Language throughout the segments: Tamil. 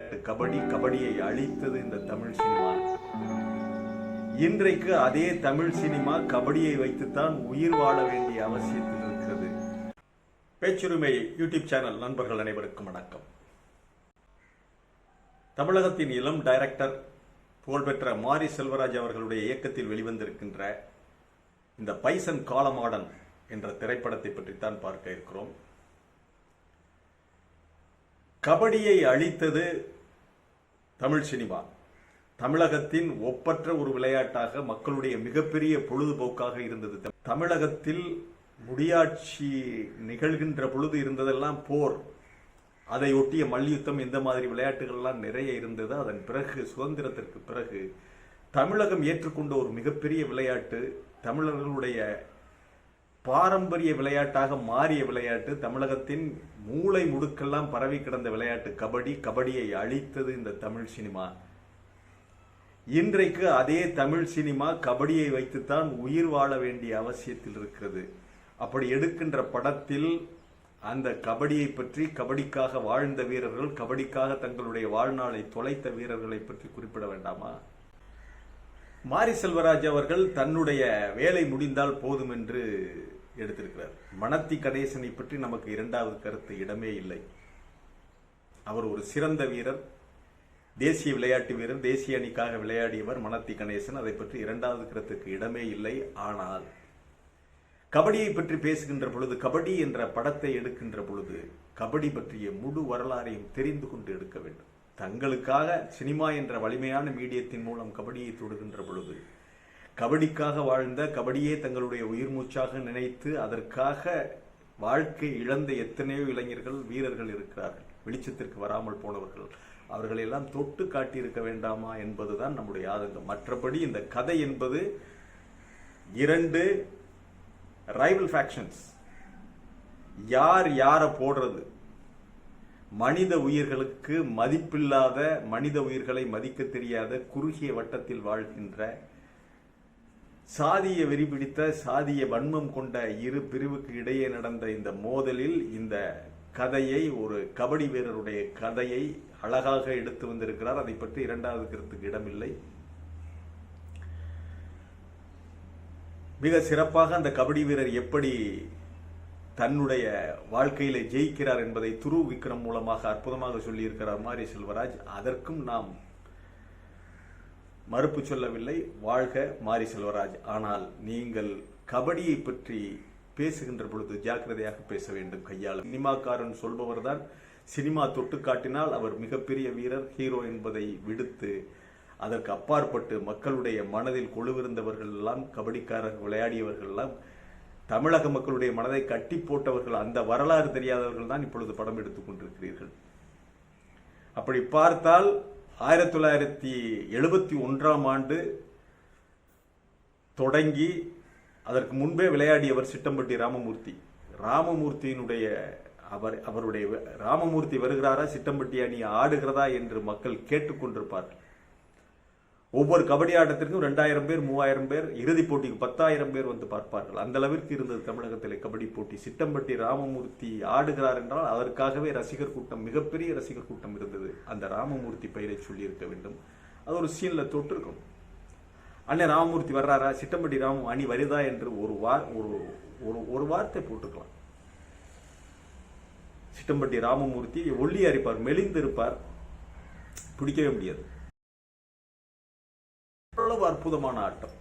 கபடி கபடியை அழித்தது இந்த தமிழ் சினிமா. இன்றைக்கு அதே தமிழ் சினிமா கபடியை வைத்துத்தான் உயிர் வாழ வேண்டிய அவசியத்தில் இருக்கிறது. பேச்சுரிமை யூடியூப் சேனல் நண்பர்கள் அனைவருக்கும் வணக்கம். தமிழகத்தின் இளம் டைரக்டர் புகழ்பெற்ற மாரி செல்வராஜ் அவர்களுடைய இயக்கத்தில் வெளிவந்திருக்கின்ற இந்த பைசன் காலமாடன் என்ற திரைப்படத்தை பற்றித்தான் பார்க்க இருக்கிறோம். கபடியை அழித்தது தமிழ் சினிமா. தமிழகத்தின் ஒப்பற்ற ஒரு விளையாட்டாக மக்களுடைய மிகப்பெரிய பொழுதுபோக்காக இருந்தது தமிழகத்தில் முடியாட்சி நிகழ்கின்ற பொழுது இருந்ததெல்லாம் போர். அதை ஒட்டிய மல்யுத்தம் இந்த மாதிரி விளையாட்டுகள்லாம் நிறைய இருந்தது. அதன் பிறகு சுதந்திரத்திற்கு பிறகு தமிழகம் ஏற்றுக்கொண்ட ஒரு மிகப்பெரிய விளையாட்டு தமிழர்களுடைய பாரம்பரிய விளையாட்டாக மாறிய விளையாட்டு தமிழகத்தின் மூளை முடுக்கெல்லாம் பரவி கிடந்த விளையாட்டு கபடி. கபடியை அழித்தது இந்த தமிழ் சினிமா. இன்றைக்கு அதே தமிழ் சினிமா கபடியை வைத்துத்தான் உயிர் வாழ வேண்டிய அவசியத்தில் இருக்கிறது. அப்படி எடுக்கின்ற படத்தில் அந்த கபடியை பற்றி கபடிக்காக வாழ்ந்த வீரர்கள் கபடிக்காக தங்களுடைய வாழ்நாளை தொலைத்த வீரர்களை பற்றி குறிப்பிட வேண்டாமா? மாரி செல்வராஜ் அவர்கள் தன்னுடைய வேலை முடிந்தால் போதும் என்று எடுத்திருக்கிறார். மணத்தி கணேசனை பற்றி நமக்கு இரண்டாவது கருத்து இடமே இல்லை. அவர் ஒரு சிறந்த வீரர் தேசிய விளையாட்டு வீரர் தேசிய அணிக்காக விளையாடியவர் மணத்தி கணேசன். அதை பற்றி இரண்டாவது கருத்துக்கு இடமே இல்லை. ஆனால் கபடியை பற்றி பேசுகின்ற பொழுது கபடி என்ற படத்தை எடுக்கின்ற பொழுது கபடி பற்றிய முழு வரலாறையும் தெரிந்து கொண்டு எடுக்க வேண்டும். தங்களுக்காக சினிமா என்ற வலிமையான மீடியத்தின் மூலம் கபடியை தொடுகின்ற பொழுது கபடிக்காக வாழ்ந்த கபடியே தங்களுடைய உயிர் மூச்சாக நினைத்து அதற்காக வாழ்க்கை இழந்த எத்தனையோ இளைஞர்கள் வீரர்கள் இருக்கிறார்கள். வெளிச்சத்திற்கு வராமல் போனவர்கள். அவர்களை எல்லாம் தொட்டு காட்டியிருக்க வேண்டாமா என்பதுதான் நம்முடைய ஆதங்கம். மற்றபடி இந்த கதை என்பது இரண்டு ரைவல் ஃபேக்ஷன்ஸ் யார் யாரை போடுறது? மனித உயிர்களுக்கு மதிப்பில்லாத மனித உயிர்களை மதிக்க தெரியாத குறுகிய வட்டத்தில் வாழ்கின்ற சாதிய வெறிபிடித்த சாதிய வன்மம் கொண்ட இரு பிரிவுக்கு இடையே நடந்த இந்த மோதலில் இந்த கதையை ஒரு கபடி வீரருடைய கதையை அழகாக எடுத்து வந்திருக்கிறார். அதை பற்றி இரண்டாவது கருத்துக்கு இடமில்லை. மிக சிறப்பாக அந்த கபடி வீரர் எப்படி தன்னுடைய வாழ்க்கையில ஜெயிக்கிறார் என்பதை துரு விக்ரம் மூலமாக அற்புதமாக சொல்லியிருக்கிறார். மாரி செல்வராஜ் அதற்கும் நாம் மறுப்பு சொல்லவில்லை. வாழ்க மாரி செல்வராஜ். ஆனால் நீங்கள் கபடியை பற்றி பேசுகின்ற பொழுது ஜாக்கிரதையாக பேச வேண்டும் கையால் சினிமாக்காரன் சொல்பவர்தான். சினிமா தொட்டு காட்டினால் அவர் மிகப்பெரிய வீரர் ஹீரோ என்பதை விடுத்து அதற்கு அப்பாற்பட்டு மக்களுடைய மனதில் கொழுவிருந்தவர்கள் எல்லாம் கபடிக்காரர் விளையாடியவர்கள் எல்லாம் தமிழக மக்களுடைய மனதை கட்டி போட்டவர்கள் அந்த வரலாறு தெரியாதவர்கள் தான் இப்பொழுது படம் எடுத்துக் கொண்டிருக்கிறீர்கள். அப்படி பார்த்தால் ஆயிரத்தி தொள்ளாயிரத்தி எழுபத்தி ஒன்றாம் ஆண்டு தொடங்கி அதற்கு முன்பே விளையாடியவர் சிட்டம்பட்டி ராமமூர்த்தி. ராமமூர்த்தியினுடைய அவர் அவருடைய ராமமூர்த்தி வருகிறாரா சிட்டம்பட்டி அணி ஆடுகிறதா என்று மக்கள் கேட்டுக்கொண்டிருப்பார்கள். ஒவ்வொரு கபடி ஆட்டத்திற்கும் ரெண்டாயிரம் பேர் மூவாயிரம் பேர் இறுதிப் போட்டிக்கு பத்தாயிரம் பேர் வந்து பார்ப்பார்கள். அந்த அளவிற்கு இருந்தது தமிழகத்தில் கபடி போட்டி. சிட்டம்பட்டி ராமமூர்த்தி ஆடுகிறார் என்றால் அதற்காகவே ரசிகர் கூட்டம் மிகப்பெரிய ரசிகர் கூட்டம் இருந்தது. அந்த ராமமூர்த்தி பெயரை சொல்லியிருக்க வேண்டும். அது ஒரு சீனில் தொட்டிருக்கும். அண்ணன் ராமமூர்த்தி வர்றாரா? சிட்டம்பட்டி ராமம் அணி வருதா என்று ஒரு வார் ஒரு ஒரு ஒரு வார்த்தை போட்டுக்கலாம். சிட்டம்பட்டி ராமமூர்த்தி ஒல்லி அரிப்பார் மெலிந்திருப்பார். பிடிக்கவே முடியாது. எவ்வளவு அற்புதமான ஆட்டம்.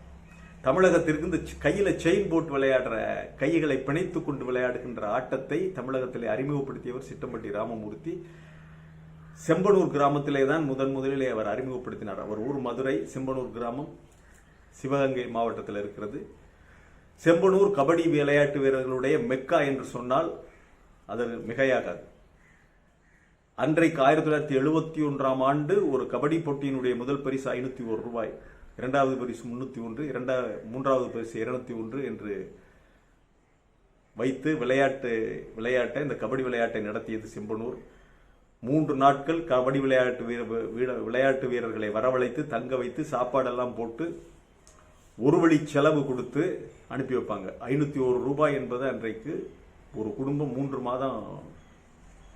தமிழகத்திற்கு இந்த கையில செயின் போட்டு விளையாடுற கைகளை பிணைத்து கொண்டு விளையாடுகின்ற ஆட்டத்தை தமிழகத்திலே அறிமுகப்படுத்தியவர் சிட்டம்பட்டி ராமமூர்த்தி. செம்பனூர் கிராமத்திலே தான் முதன் முதலிலே அவர் அறிமுகப்படுத்தினார். அவர் ஊர் மதுரை செம்பனூர் கிராமம் சிவகங்கை மாவட்டத்தில் இருக்கிறது. செம்பனூர் கபடி விளையாட்டு வீரர்களுடைய மெக்கா என்று சொன்னால் அது மிகையாகாது. அன்றைக்கு ஆயிரத்தி தொள்ளாயிரத்தி எழுபத்தி ஒன்றாம் ஆண்டு ஒரு கபடி போட்டியினுடைய முதல் பரிசு ஐநூத்தி ஒரு ரூபாய். இரண்டாவது பரிசு முன்னூத்தி ஒன்று இரண்டா மூன்றாவது பரிசு இருநூத்தி ஒன்று என்று வைத்து விளையாட்டு விளையாட்டை இந்த கபடி விளையாட்டை நடத்தியது செம்பனூர். மூன்று நாட்கள் கபடி விளையாட்டு வீர விளையாட்டு வீரர்களை வரவழைத்து தங்க வைத்து சாப்பாடெல்லாம் போட்டு ஒரு வழி செலவு கொடுத்து அனுப்பி வைப்பாங்க. ஐநூற்றி ஒரு ரூபாய் என்பது அன்றைக்கு ஒரு குடும்பம் மூன்று மாதம்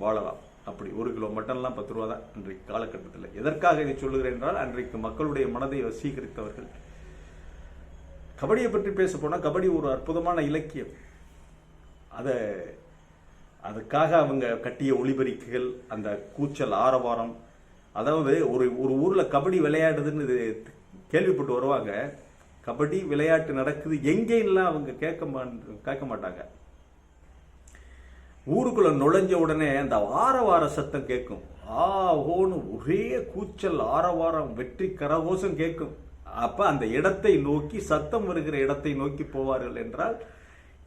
வாழலாம். அப்படி ஒரு கிலோ மட்டன்லாம் பத்து ரூபா தான் அன்றைக்கு காலகட்டத்தில். எதற்காக இதை சொல்லுகிறேன் என்றால் அன்றைக்கு மக்களுடைய மனதை வசீகரித்தவர்கள். கபடியை பற்றி பேச போனால் கபடி ஒரு அற்புதமான இலக்கியம். அதை அதுக்காக அவங்க கட்டிய ஒளிபெருக்கிகள் அந்த கூச்சல் ஆரவாரம். அதாவது ஒரு ஒரு ஊரில் கபடி விளையாடுதுன்னு இது கேள்விப்பட்டு வருவாங்க. கபடி விளையாட்டு நடக்குது எங்கேலாம் அவங்க கேட்க மா- கேட்க மாட்டாங்க. ஊருக்குள்ள நுழைஞ்ச உடனே அந்த ஆரவார சத்தம் கேட்கும். ஆ ஓன்னு ஒரே கூச்சல் ஆரவாரம் வெற்றி கரகோஷம் கேட்கும். அப்ப அந்த இடத்தை நோக்கி சத்தம் வருகிற இடத்தை நோக்கி போவார்கள் என்றால்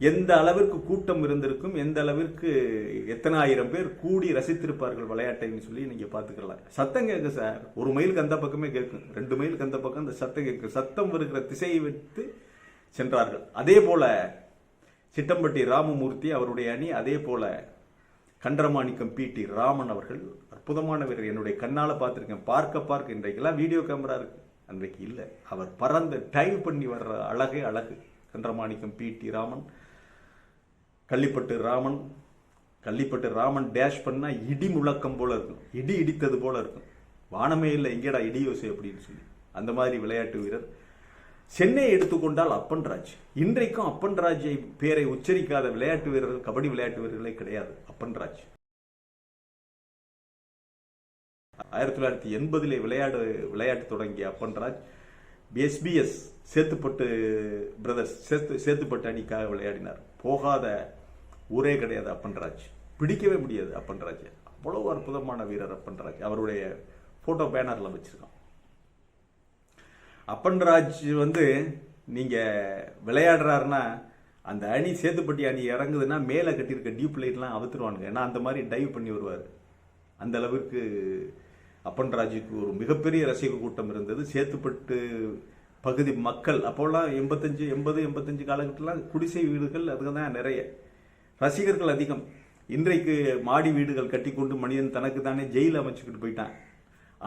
எந்த அளவிற்கு கூட்டம் இருந்திருக்கும் எந்த அளவிற்கு எத்தனை ஆயிரம் பேர் கூடி ரசித்திருப்பார்கள் விளையாட்டைன்னு சொல்லி நீங்க பாத்துக்கலாம் சத்தம் கேட்கு சார் ஒரு மைலுக்கு அந்த பக்கமே கேட்கும். ரெண்டு மைலுக்கு அந்த பக்கம் அந்த சத்தம் கேட்கும். சத்தம் வருகிற திசையை வைத்து சென்றார்கள். அதே போல சித்தம்பட்டி ராமமூர்த்தி அவருடைய அணி அதே போல கண்டரமாணிக்கம் பிடி ராமன் அவர்கள் அற்புதமான வீரர். என்னுடைய கண்ணால் பார்த்துருக்கேன். பார்க்க பார்க்க இன்றைக்கெல்லாம் வீடியோ கேமரா இருக்கு. அன்றைக்கு இல்லை. அவர் பறந்து டைவ் பண்ணி வர்ற அழகே அழகு. கண்டரமாணிக்கம் பிடி ராமன் கள்ளிப்பட்டு ராமன் கள்ளிப்பட்டு ராமன் டேஷ் பண்ணால் இடி முழக்கம் போல இருக்கும். இடி இடித்தது போல இருக்கும். வானமே இல்லை. எங்கேடா இடி யோசை அப்படின்னு சொல்லி. அந்த மாதிரி விளையாட்டு வீரர். சென்னை எடுத்துக்கொண்டால் அப்பன் ராஜ் இன்றைக்கும் அப்பன் ராஜை பேரை உச்சரிக்காத விளையாட்டு வீரர்கள் கபடி விளையாட்டு வீரர்களே கிடையாது. அப்பன் ராஜ் ஆயிரத்தி தொள்ளாயிரத்தி எண்பதிலே விளையாடு விளையாட்டு தொடங்கிய அப்பன் ராஜ் எஸ்பிஎஸ் சேத்துப்பட்டு பிரதர்ஸ் சேத்து சேத்துப்பட்டு அணிக்காக விளையாடினார். போகாத ஊரே கிடையாது அப்பன்ராஜ். பிடிக்கவே முடியாது அப்பன்ராஜ். அவ்வளவு அற்புதமான வீரர் அப்பன்ராஜ். அவருடைய போட்டோ பேனர்ல வச்சுருக்கோம் அப்பன்ராஜ் வந்து நீங்கள் விளையாடுறாருன்னா அந்த அணி சேத்துப்பட்டி அணி இறங்குதுன்னா மேலே கட்டியிருக்க டியூப் லைட்லாம் அவுத்துருவானுங்க. ஏன்னா அந்த மாதிரி டைவ் பண்ணி வருவார். அந்த அளவுக்கு அப்பன்ராஜுக்கு ஒரு மிகப்பெரிய ரசிக கூட்டம் இருந்தது. சேத்துப்பட்டு பகுதி மக்கள் அப்போல்லாம் எண்பத்தஞ்சு எண்பது எண்பத்தஞ்சு காலகட்டம்லாம் குடிசை வீடுகள் அதுக்கு தான் நிறைய. ரசிகர்கள் அதிகம். இன்றைக்கு மாடி வீடுகள் கட்டிக்கொண்டு மனிதன் தனக்கு தானே ஜெயில் அமைச்சுக்கிட்டு போயிட்டான்.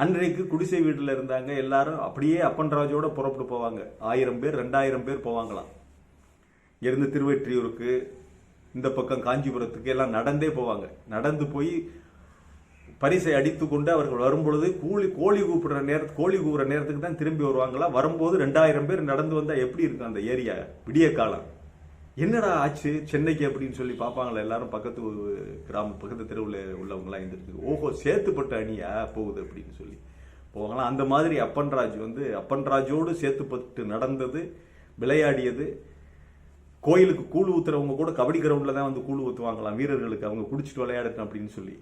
அன்றைக்கு குடிசை வீட்டில் இருந்தாங்க எல்லாரும் அப்படியே அப்பன்ராஜோட புறப்பட்டு போவாங்க. ஆயிரம் பேர் ரெண்டாயிரம் பேர் போவாங்களாம். இருந்து திருவெற்றியூருக்கு இந்த பக்கம் காஞ்சிபுரத்துக்கு எல்லாம் நடந்தே போவாங்க. நடந்து போய் பரிசை அடித்து கொண்டு அவர்கள் வரும்பொழுது கூலி கோழி கூப்பிடுற நேர கோழி கூப்பிடுற நேரத்துக்கு தான் திரும்பி வருவாங்களா? வரும்போது ரெண்டாயிரம் பேர் நடந்து வந்தால் எப்படி இருக்கும் அந்த ஏரியா? விடிய காலம். என்னடா ஆச்சு? சென்னைக்கு அப்படின்னு சொல்லி பார்ப்பாங்களா எல்லாரும் பக்கத்து கிராம பக்கத்து தெருவில் உள்ளவங்களாம் எழுந்திருக்கு ஓஹோ சேத்துப்பட்ட அணியா? போகுது அப்படின்னு சொல்லி போவாங்களாம். அந்த மாதிரி அப்பன்ராஜ் வந்து அப்பன்ராஜோடு சேத்துப்பட்டு நடந்தது விளையாடியது. கோயிலுக்கு கூழ் ஊத்துறவங்க கூட கபடி கிரவுண்டில் தான் வந்து கூழ் ஊற்றுவாங்களாம் வீரர்களுக்கு அவங்க குடிச்சிட்டு விளையாடட்டும் அப்படின்னு சொல்லி.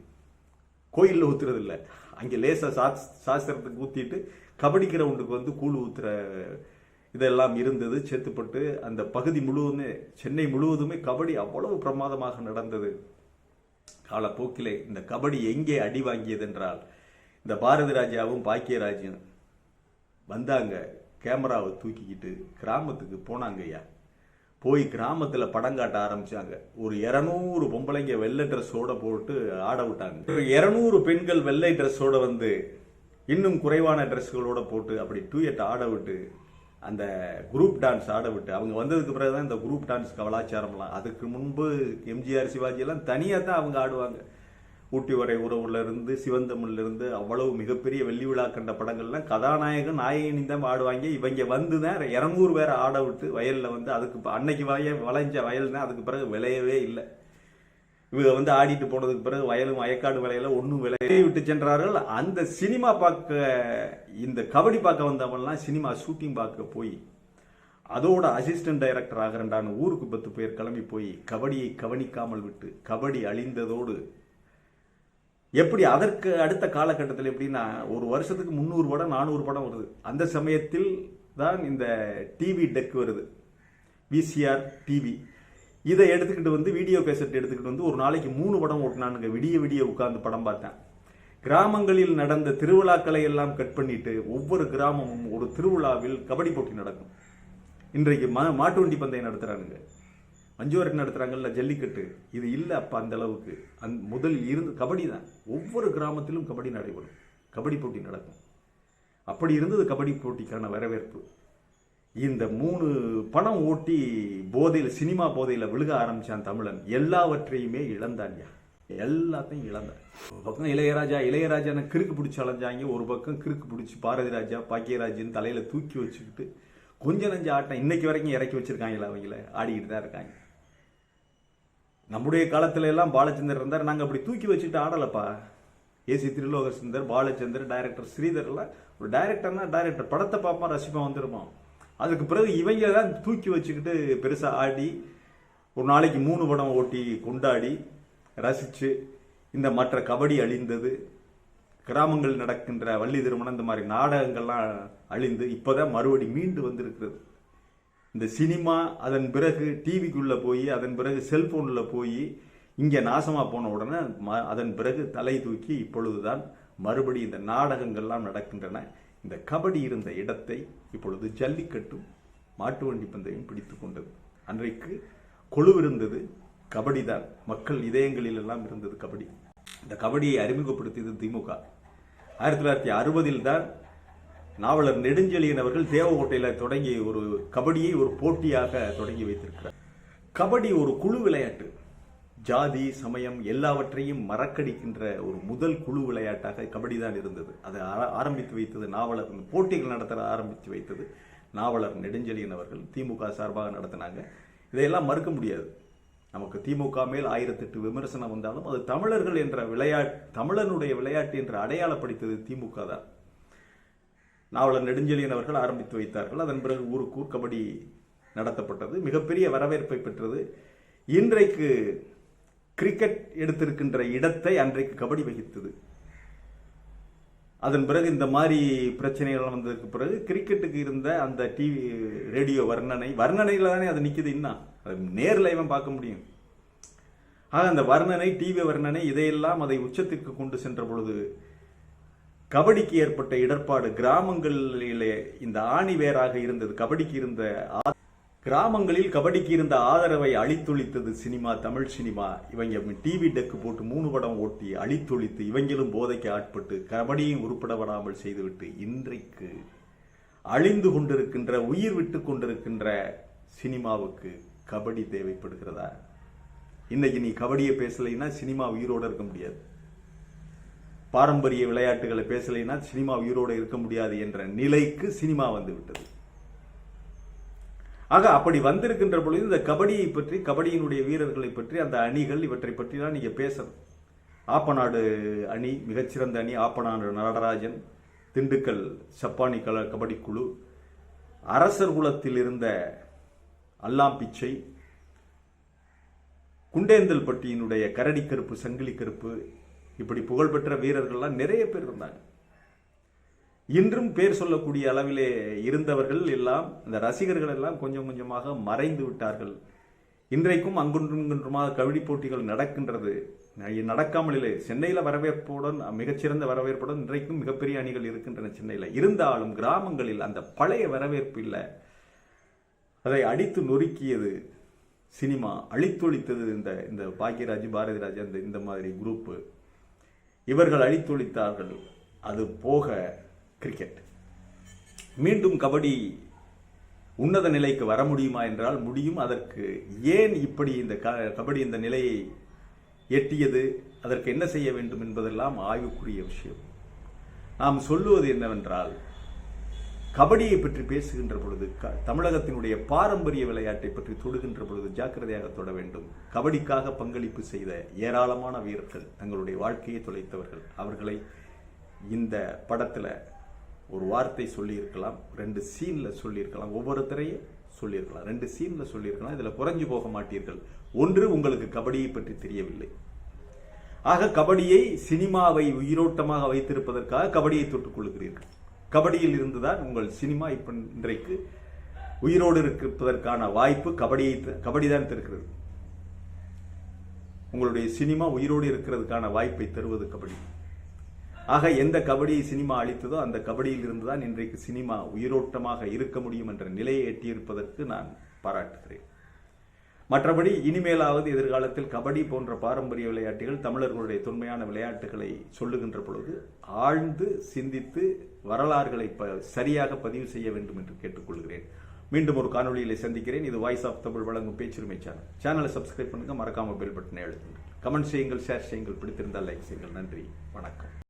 கோயிலில் ஊத்துறது இல்லை அங்கே லேசாக சாஸ் சாஸ்திரத்துக்கு ஊற்றிட்டு கபடி கிரவுண்டுக்கு வந்து கூழ் ஊத்துற இதெல்லாம் இருந்தது சேத்துப்பட்டு அந்த பகுதி முழுவதுமே சென்னை முழுவதுமே கபடி அவ்வளவு பிரமாதமாக நடந்தது. காலப்போக்கிலே இந்த கபடி எங்கே அடி வாங்கியது என்றால் இந்த பாரதி ராஜாவும் பாக்கியராஜும் வந்தாங்க கேமராவை தூக்கிக்கிட்டு கிராமத்துக்கு போனாங்க ஐயா. போய் கிராமத்தில் படம் காட்ட ஆரம்பிச்சாங்க. ஒரு இரநூறு பொம்பளைங்க வெள்ளை ட்ரெஸ்ஸோட போட்டு ஆட விட்டாங்க. இரநூறு பெண்கள் வெள்ளை ட்ரெஸ்ஸோட வந்து இன்னும் குறைவான ட்ரெஸ்களோட போட்டு அப்படி டூயட் ஆட விட்டு அந்த குரூப் டான்ஸ் ஆட விட்டு அவங்க வந்ததுக்கு பிறகு தான் இந்த குரூப் டான்ஸ் கலாச்சாரம்லாம். அதுக்கு முன்பு எம்ஜிஆர் சிவாஜியெல்லாம் தனியாக தான் அவங்க ஆடுவாங்க. ஊட்டி வரை உறவுலேருந்து சிவந்தமிழ்லேருந்து இருந்து அவ்வளவு மிகப்பெரிய வெள்ளி விழா கண்ட படங்கள்லாம் கதாநாயகன் நாயகனி தான் ஆடுவாங்க இவங்க வந்து தான் இரநூறு பேரை ஆட விட்டு வயலில் வந்து அதுக்கு அன்னைக்கு வய வளைஞ்ச வயல் தான் அதுக்கு பிறகு விளையவே இல்லை. இவங்க வந்து ஆடிட்டு போனதுக்கு பிறகு வயலும் வயக்காடு விளையல ஒன்றும் விலையை விட்டு சென்றார்கள். அந்த சினிமா பார்க்க இந்த கபடி பார்க்க வந்தவன்லாம் சினிமா ஷூட்டிங் பார்க்க போய் அதோட அசிஸ்டன்ட் டைரக்டர் ஆகிறண்டான்னு ஊருக்கு பத்து பேர் கிளம்பி போய் கபடியை கவனிக்காமல் விட்டு கபடி அழிந்ததோடு எப்படி அதற்கு அடுத்த காலகட்டத்தில் எப்படின்னா ஒரு வருஷத்துக்கு முந்நூறு படம் நானூறு படம் வருது. அந்த சமயத்தில் தான் இந்த டிவி டெக் வருது. விசிஆர் டிவி இதை எடுத்துக்கிட்டு வந்து வீடியோ கேசட் எடுத்துக்கிட்டு வந்து ஒரு நாளைக்கு மூணு படம் ஓட்டினானுங்க. விடிய விடிய உட்கார்ந்து படம் பார்த்தேன். கிராமங்களில் நடந்த திருவிழாக்களை எல்லாம் கட் பண்ணிட்டு ஒவ்வொரு கிராமமும் ஒரு திருவிழாவில் கபடி போட்டி நடக்கும். இன்றைக்கு மா மாட்டுவண்டி பந்தயம் நடத்துறானுங்க. மஞ்சுவரட்டு நடத்துறாங்கல்ல ஜல்லிக்கட்டு. இது இல்லை அப்போ அந்த அளவுக்கு. அந் முதல் இருந்து கபடி தான். ஒவ்வொரு கிராமத்திலும் கபடி நடைபெறும். கபடி போட்டி நடக்கும். அப்படி இருந்தது கபடி போட்டிக்கான வரவேற்பு. இந்த மூணு பணம் ஓட்டி போதையில் சினிமா போதையில் விழுக ஆரம்பித்தான் தமிழன். எல்லாவற்றையுமே இழந்தான்யா எல்லாத்தையும் இழந்தான். ஒரு பக்கம் இளையராஜா இளையராஜான கிறுக்கு பிடிச்சி அலைஞ்சாங்க ஒரு பக்கம் கிறுக்கு பிடிச்சி பாரதி ராஜா பாக்கியராஜின்னு தலையில் தூக்கி வச்சுக்கிட்டு கொஞ்ச நஞ்ச ஆட்டம் இன்னைக்கு வரைக்கும் இறக்கி வச்சிருக்காங்களா அவங்கள ஆடிக்கிட்டு தான் இருக்காங்க. நம்முடைய காலத்துல எல்லாம் பாலச்சந்தர் இருந்தார். நாங்கள் அப்படி தூக்கி வச்சுட்டு ஆடலப்பா. ஏசி திருலோக சுந்தர் பாலச்சந்தர் டைரக்டர் ஸ்ரீதர்லாம் ஒரு டைரக்டர்னா டைரக்டர். படத்தை பார்ப்போம் ரசிப்போம் வந்துருப்போம் அதுக்கு பிறகு இவங்க தான் தூக்கி வச்சுக்கிட்டு பெருசாக ஆடி ஒரு நாளைக்கு மூணு படம் ஓட்டி கொண்டாடி ரசித்து இந்த மற்ற கபடி அழிந்தது கிராமங்கள் நடக்கின்ற வள்ளி திருமணம் இந்த மாதிரி நாடகங்கள்லாம் அழிந்து இப்போ தான் மறுபடி மீண்டு வந்திருக்கிறது. இந்த சினிமா அதன் பிறகு டிவிக்குள்ளே போய் அதன் பிறகு செல்ஃபோனில் போய் இங்கே நாசமாக போன உடனே ம- அதன் பிறகு தலை தூக்கி இப்பொழுதுதான் மறுபடி இந்த நாடகங்கள்லாம் நடக்கின்றன. இந்த கபடி இருந்த இடத்தை இப்பொழுது ஜல்லிக்கட்டும் மாட்டு வண்டி பந்தயம் பிடித்து கொண்டது. அன்றைக்கு கொழுவிருந்தது கபடி தான் மக்கள் இதயங்களில் எல்லாம் இருந்தது கபடி. இந்த கபடியை அறிமுகப்படுத்தியது திமுக. ஆயிரத்தி தொள்ளாயிரத்தி அறுபதில் தான் நாவலர் நெடுஞ்செழியன் அவர்கள் தேவகோட்டையில் தொடங்கி ஒரு கபடியை ஒரு போட்டியாக தொடங்கி வைத்திருக்கிறார். கபடி ஒரு குழு விளையாட்டு. ஜாதி சமயம் எல்லாவற்றையும் மறக்கடிக்கின்ற ஒரு முதல் குழு விளையாட்டாக கபடி தான் இருந்தது. அதை ஆர- ஆரம்பித்து வைத்தது நாவலர் போட்டிகள் நடத்த ஆரம்பித்து வைத்தது நாவலர் நெடுஞ்செழியன் அவர்கள். திமுக சார்பாக நடத்தினாங்க. இதையெல்லாம் மறுக்க முடியாது. நமக்கு திமுக மேல் ஆயிரத்தெட்டு விமர்சனம் வந்தாலும் அது தமிழர்கள் என்ற விளையாட்டு தமிழனுடைய விளையாட்டு என்று அடையாளப்படுத்தியது திமுக தான். நாவலர் நெடுஞ்செழியன் அவர்கள் ஆரம்பித்து வைத்தார்கள். அதன் பிறகு ஊருக்கூர் கபடி நடத்தப்பட்டது. மிகப்பெரிய வரவேற்பை பெற்றது. இன்றைக்கு கிரிக்கெட் எடுத்திருக்கின்ற இடத்தை அன்றைக்கு கபடி வகித்தது. அதன் பிறகு இந்த மாதிரி பிரச்சனைகள் வந்ததுக்கு பிறகு கிரிக்கெட்டுக்கு இருந்த அந்த டிவி ரேடியோ வர்ணனை வர்ணனையில் தானே அது நிற்கிது இன்னும் அது நேரில் இவன் பார்க்க முடியும். ஆக அந்த வர்ணனை டிவி வர்ணனை இதையெல்லாம் அதை உச்சத்திற்கு கொண்டு சென்ற பொழுது கபடிக்கு ஏற்பட்ட இடர்பாடு கிராமங்களிலே இந்த ஆணி வேராக இருந்தது. கபடிக்கு இருந்த கிராமங்களில் கபடிக்கு இருந்த ஆதரவை அழித்தொழித்தது சினிமா தமிழ் சினிமா. இவங்க டிவி டெக்கு போட்டு மூணு படம் ஓட்டி அழித்தொழித்து இவங்களும் போதைக்கு ஆட்பட்டு கபடியும் உருப்பட வராமல் செய்துவிட்டு இன்றைக்கு அழிந்து கொண்டிருக்கின்ற உயிர் விட்டு கொண்டிருக்கின்ற சினிமாவுக்கு கபடி தேவைப்படுகிறதா? இன்னைக்கு நீ கபடியை பேசலைன்னா சினிமா உயிரோட இருக்க முடியாது. பாரம்பரிய விளையாட்டுகளை பேசலைன்னா சினிமா உயிரோட இருக்க முடியாது என்ற நிலைக்கு சினிமா வந்து விட்டது ஆக அப்படி வந்திருக்கின்ற பொழுது இந்த கபடியை பற்றி கபடியினுடைய வீரர்களை பற்றி அந்த அணிகள் இவற்றை பற்றி தான் நீங்கள் பேசணும். ஆப்பநாடு அணி மிகச்சிறந்த அணி ஆப்பநாடு நடராஜன் திண்டுக்கல் சப்பானி கல கபடி குழு அரசர் குலத்தில் இருந்த அல்லாம் பிச்சை குண்டேந்தல் பட்டியினுடைய கரடி கருப்பு சங்கிலி கருப்பு இப்படி புகழ்பெற்ற வீரர்கள்லாம் நிறைய பேர் இருந்தாங்க. இன்றும் பேர் சொல்லக்கூடிய அளவிலே இருந்தவர்கள் எல்லாம் இந்த ரசிகர்கள் எல்லாம் கொஞ்சம் கொஞ்சமாக மறைந்து விட்டார்கள். இன்றைக்கும் அங்குன்றும் கவிடி போட்டிகள் நடக்கின்றது. நடக்காமல் இல்லை சென்னையில் வரவேற்புடன் மிகச்சிறந்த வரவேற்புடன் இன்றைக்கும் மிகப்பெரிய அணிகள் இருக்கின்றன சென்னையில். இருந்தாலும் கிராமங்களில் அந்த பழைய வரவேற்பு இல்லை. அதை அடித்து நொறுக்கியது சினிமா அழித்தொழித்தது இந்த இந்த பாக்யராஜ் பாரதிராஜ் அந்த இந்த மாதிரி குரூப்பு. இவர்கள் அழித்தொழித்தார்கள். அது போக கிரிக்கெட் மீண்டும் கபடி உன்னத நிலைக்கு வர முடியுமா என்றால் முடியும். அதற்கு ஏன் இப்படி இந்த க- கபடி இந்த நிலையை எட்டியது? அதற்கு என்ன செய்ய வேண்டும் என்பதெல்லாம் ஆய்வுக்குரிய விஷயம். நாம் சொல்லுவது என்னவென்றால் கபடியை பற்றி பேசுகின்ற பொழுது க- தமிழகத்தினுடைய பாரம்பரிய விளையாட்டை பற்றி தொடுகின்ற பொழுது ஜாக்கிரதையாக தொட வேண்டும். கபடிக்காக பங்களிப்பு செய்த ஏராளமான வீரர்கள் தங்களுடைய வாழ்க்கையை தொலைத்தவர்கள் அவர்களை இந்த படத்தில் ஒரு வார்த்தை சொல்லியிருக்கலாம் ரெண்டு சீனில் சொல்லியிருக்கலாம் ஒவ்வொருத்தரையும் சொல்லியிருக்கலாம். ரெண்டு சீனில் சொல்லியிருக்கலாம் இதில் குறைஞ்சு போக மாட்டீர்கள். ஒன்று உங்களுக்கு கபடியை பற்றி தெரியவில்லை. ஆக கபடியை சினிமாவை உயிரோட்டமாக வைத்திருப்பதற்காக கபடியை தொட்டுக்கொள்கிறீர்கள் கபடியில் இருந்துதான் உங்கள் சினிமா இப்ப இன்றைக்கு உயிரோடு இருப்பதற்கான வாய்ப்பு கபடியை கபடி தான் தருகிறது. உங்களுடைய சினிமா உயிரோடு இருக்கிறதுக்கான வாய்ப்பை தருவது கபடி. ஆக எந்த கபடியை சினிமா அளித்ததோ அந்த கபடியில் இருந்துதான் இன்றைக்கு சினிமா உயிரோட்டமாக இருக்க முடியும் என்ற நிலையை எட்டியிருப்பதற்கு நான் பாராட்டுகிறேன். மற்றபடி இனிமேலாவது எதிர்காலத்தில் கபடி போன்ற பாரம்பரிய விளையாட்டுகள் தமிழர்களுடைய தொன்மையான விளையாட்டுகளை சொல்லுகின்ற பொழுது ஆழ்ந்து சிந்தித்து வரலாறுகளை ப- சரியாக பதிவு செய்ய வேண்டும் என்று கேட்டுக்கொள்கிறேன். மீண்டும் ஒரு காணொலியில் சந்திக்கிறேன். இது வாய்ஸ் ஆஃப் தமிழ் வழங்கும் பேச்சுரிமை சேனல். சேனலை சப்ஸ்கிரைப் பண்ணுங்க. மறக்காம பெல் பட்டனை அழுத்துங்க கமெண்ட் செய்யுங்கள் ஷேர் செய்யுங்கள். பிடித்திருந்தால் லைக் செய்யுங்கள். நன்றி. வணக்கம்.